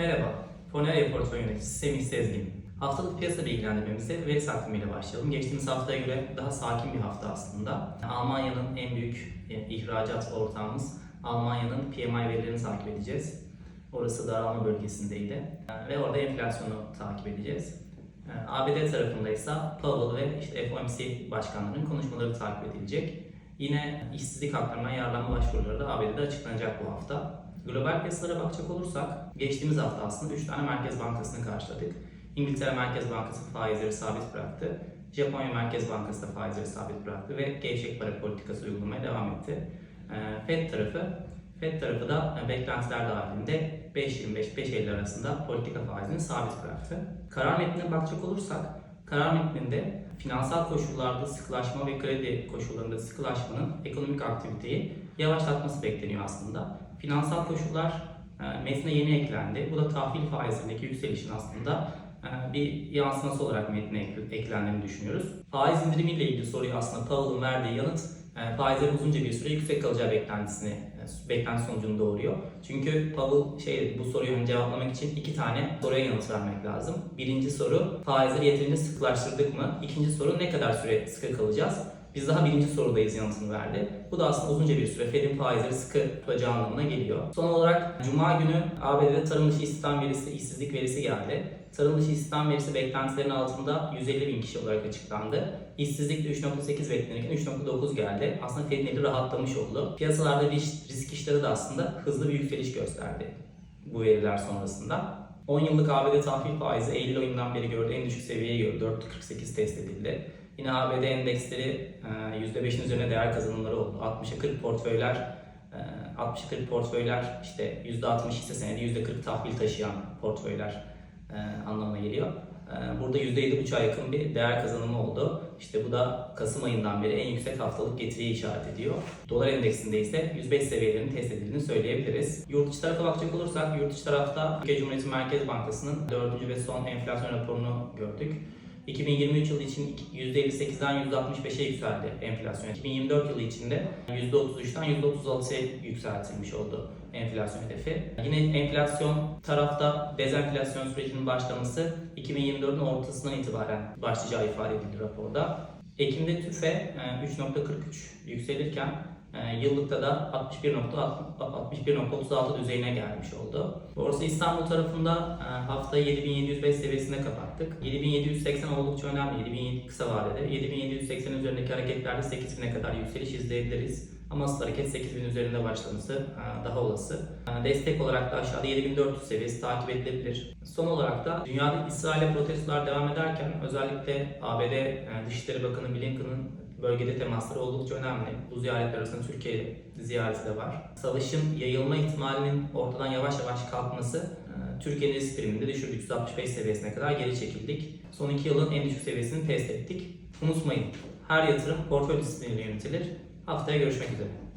Merhaba, Forneria Portföy Yöneticisi Semih Sezgin. Haftalık piyasa bilgilendirmemize veri takvimiyle başlayalım. Geçtiğimiz haftaya göre daha sakin bir hafta aslında. Almanya'nın en büyük e, ihracat ortağımız Almanya'nın PMI verilerini takip edeceğiz. Orası daralma bölgesindeydi ve orada enflasyonu takip edeceğiz. E, ABD tarafında ise Powell ve işte FOMC başkanlarının konuşmaları takip edilecek. Yine işsizlik haklarına yararlanma başvuruları da ABD'de açıklanacak bu hafta. Global piyasalara bakacak olursak geçtiğimiz hafta aslında 3 tane merkez bankasını karşıladık. İngiltere Merkez Bankası faizleri sabit bıraktı. Japonya Merkez Bankası da faizleri sabit bıraktı ve gevşek para politikası uygulamaya devam etti. Ee, Fed tarafı Fed tarafı da beklentiler dahilinde 5.25-5.50 arasında politika faizini sabit bıraktı. Karar metnine bakacak olursak karar metninde finansal koşullarda sıkılaşma ve kredi koşullarında sıkılaşmanın ekonomik aktiviteyi yavaşlatması bekleniyor aslında. Finansal koşullar e, metne yeni eklendi. Bu da tahvil faizindeki yükselişin aslında e, bir yansıması olarak metne ek- eklendiğini düşünüyoruz. Faiz indirimiyle ilgili soruyu aslında Powell'ın verdiği yanıt e, faizlerin uzunca bir süre yüksek kalacağı beklentisini, beklenti sonucunu doğuruyor. Çünkü Powell şey bu soruyu hani cevaplamak için iki tane soruya yanıt vermek lazım. Birinci soru faizleri yeterince sıkılaştırdık mı? İkinci soru ne kadar süre sıkı kalacağız? Biz daha birinci sorudayız yanıtını verdi. Bu da aslında uzunca bir süre Fed'in faizleri sıkı tutacağı anlamına geliyor. Son olarak Cuma günü ABD'de tarım dışı istihdam verisi, işsizlik verisi geldi. Tarım dışı istihdam verisi beklentilerin altında 150 bin kişi olarak açıklandı. İşsizlik de 3.8 beklenirken 3.9 geldi. Aslında Fed'in eli rahatlamış oldu. Piyasalarda risk, risk işleri de aslında hızlı bir yükseliş gösterdi bu veriler sonrasında. 10 yıllık ABD tahvil faizi Eylül ayından beri gördüğü en düşük seviyeyi gördü. 4.48 test edildi. Yine ABD endeksleri e, %5'in üzerine değer kazanımları oldu. 60'a 40 portföyler e, 60'a 40 portföyler işte %60 hisse senedi %40 tahvil taşıyan portföyler e, anlamına geliyor. E, Burada %7,5'a yakın bir değer kazanımı oldu. İşte bu da Kasım ayından beri en yüksek haftalık getiriyi işaret ediyor. Dolar endeksinde ise 105 seviyelerinin test edildiğini söyleyebiliriz. Yurt içi tarafa bakacak olursak yurt içi tarafta Türkiye Cumhuriyeti Merkez Bankası'nın 4. ve son enflasyon raporunu gördük. 2023 yılı için %58'den %65'e yükseldi enflasyon. 2024 yılı içinde %33'ten %36'ya yükseltilmiş oldu enflasyon hedefi. Yine enflasyon tarafta dezenflasyon sürecinin başlaması 2024'ün ortasından itibaren başlayacağı ifade edildi raporda. Ekim'de TÜFE e, 3.43 yükselirken e, yıllıkta da 61.36 düzeyine gelmiş oldu. Borsa İstanbul tarafında e, haftayı 7705 seviyesinde kapattık. 7780 oldukça önemli. 7700 kısa vadede. 7780 üzerindeki hareketlerde 8000'e kadar yükseliş izleyebiliriz. Ama asıl hareket 8000 üzerinde başlaması e, daha olası. E, Destek olarak da aşağıda 7400 seviyesi takip edilebilir. Son olarak da dünyada İsrail'e protestolar devam ederken özellikle ABD Dışişleri Bakanı Blinken'ın bölgede temasları oldukça önemli. Bu ziyaretler arasında Türkiye ziyareti de var. Savaşın yayılma ihtimalinin ortadan yavaş yavaş kalkması e, Türkiye'nin risk primini de düşürdük. 165 seviyesine kadar geri çekildik. Son iki yılın en düşük seviyesini test ettik. Unutmayın, her yatırım portföy disipliniyle yönetilir. Haftaya görüşmek üzere.